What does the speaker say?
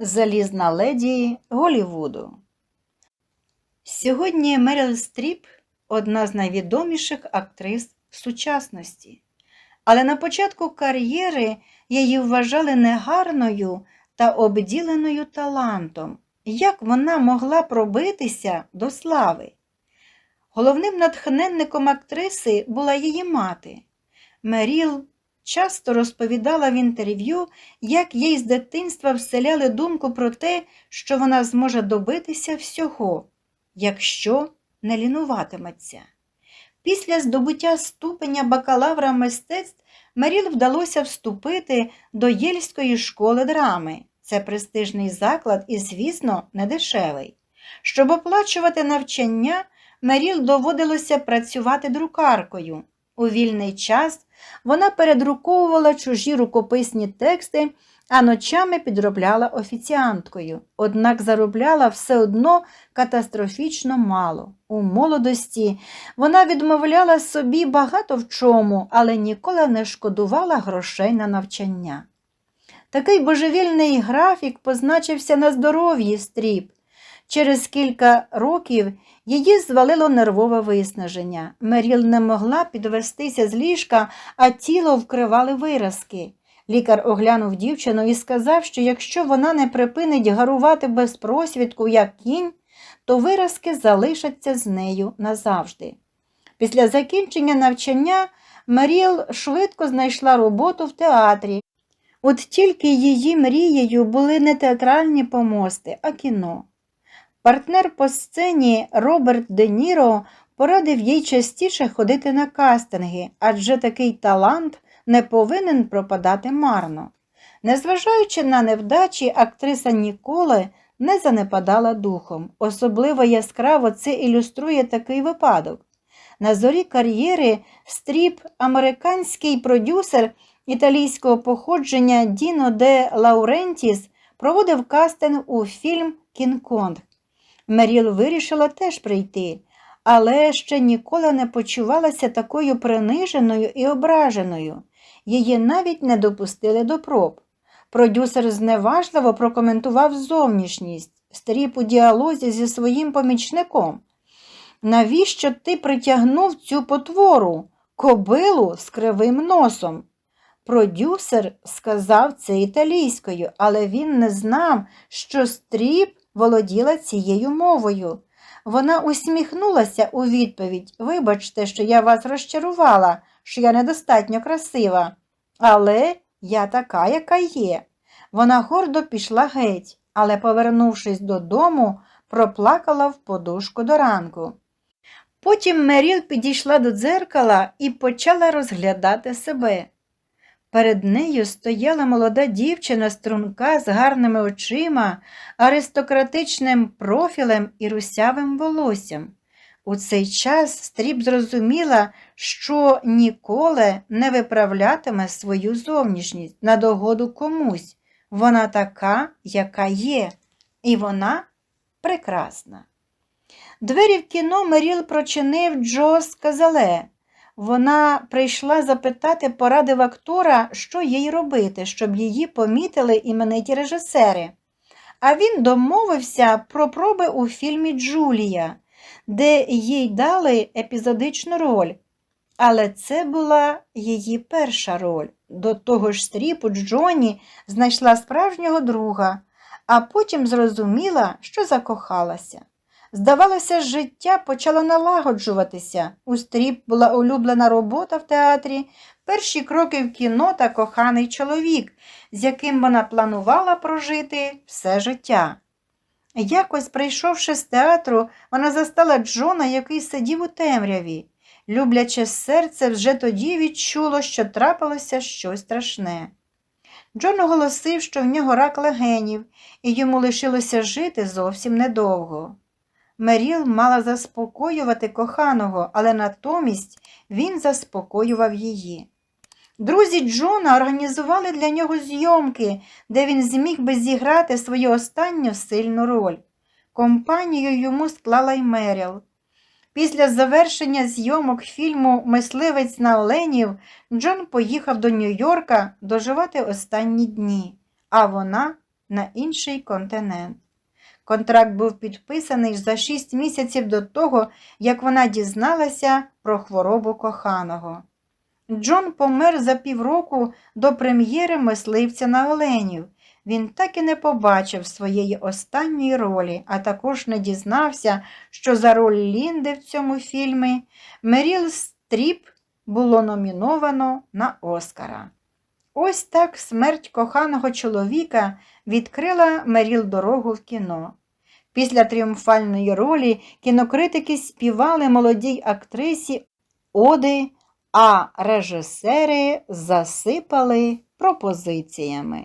Залізна леді Голівуду. Сьогодні Меріл Стріп одна з найвідоміших актрис сучасності. Але на початку кар'єри її вважали негарною та обділеною талантом. Як вона могла пробитися до слави? Головним натхненником актриси була її мати. Меріл часто розповідала в інтерв'ю, як їй з дитинства вселяли думку про те, що вона зможе добитися всього, якщо не лінуватиметься. Після здобуття ступеня бакалавра мистецтв Меріл вдалося вступити до Єльської школи драми. Це престижний заклад і, звісно, недешевий. Щоб оплачувати навчання, Меріл доводилося працювати друкаркою. У вільний час вона передруковувала чужі рукописні тексти, а ночами підробляла офіціанткою. Однак заробляла все одно катастрофічно мало. У молодості вона відмовляла собі багато в чому, але ніколи не шкодувала грошей на навчання. Такий божевільний графік позначився на здоров'ї стріп. Через кілька років її звалило нервове виснаження. Меріл не могла підвестися з ліжка, а тіло вкривали виразки. Лікар оглянув дівчину і сказав, що якщо вона не припинить гарувати без просвідку, як кінь, то виразки залишаться з нею назавжди. Після закінчення навчання Меріл швидко знайшла роботу в театрі. От тільки її мрією були не театральні помости, а кіно. Партнер по сцені Роберт Де Ніро порадив їй частіше ходити на кастинги, адже такий талант не повинен пропадати марно. Незважаючи на невдачі, актриса ніколи не занепадала духом. Особливо яскраво це ілюструє такий випадок. На зорі кар'єри стріп американський продюсер італійського походження Діно де Лаурентіс проводив кастинг у фільм Кінг-Конг. Меріл вирішила теж прийти, але ще ніколи не почувалася такою приниженою і ображеною. Її навіть не допустили до проб. Продюсер зневажливо прокоментував зовнішність, стріп у діалозі зі своїм помічником. Навіщо ти притягнув цю потвору, кобилу з кривим носом? Продюсер сказав це італійською, але він не знав, що стріп володіла цією мовою. Вона усміхнулася у відповідь Вибачте, що я вас розчарувала, що я недостатньо красива. Але я така, яка є. Вона гордо пішла геть, але, повернувшись додому, проплакала в подушку до ранку. Потім Меріл підійшла до дзеркала і почала розглядати себе. Перед нею стояла молода дівчина струнка з гарними очима, аристократичним профілем і русявим волоссям. У цей час стріп зрозуміла, що ніколи не виправлятиме свою зовнішність на догоду комусь. Вона така, яка є, і вона прекрасна. Двері в кіно Меріл прочинив Джо Сказале. Вона прийшла запитати поради в актора, що їй робити, щоб її помітили імениті режисери. А він домовився про проби у фільмі Джулія, де їй дали епізодичну роль. Але це була її перша роль. До того ж стріпу Джоні знайшла справжнього друга, а потім зрозуміла, що закохалася. Здавалося, життя почало налагоджуватися. У стріп була улюблена робота в театрі, перші кроки в кіно та коханий чоловік, з яким вона планувала прожити все життя. Якось, прийшовши з театру, вона застала Джона, який сидів у темряві. Любляче серце вже тоді відчуло, що трапилося щось страшне. Джон оголосив, що в нього рак легенів, і йому лишилося жити зовсім недовго. Меріл мала заспокоювати коханого, але натомість він заспокоював її. Друзі Джона організували для нього зйомки, де він зміг би зіграти свою останню сильну роль. Компанію йому склала й Меріл. Після завершення зйомок фільму Мисливець на Оленів Джон поїхав до Нью-Йорка доживати останні дні, а вона на інший континент. Контракт був підписаний за шість місяців до того, як вона дізналася про хворобу коханого. Джон помер за півроку до прем'єри мисливця на оленів. Він так і не побачив своєї останньої ролі, а також не дізнався, що за роль Лінди в цьому фільмі Меріл Стріп було номіновано на Оскара. Ось так смерть коханого чоловіка відкрила Меріл дорогу в кіно. Після тріумфальної ролі кінокритики співали молодій актрисі оди, а режисери засипали пропозиціями.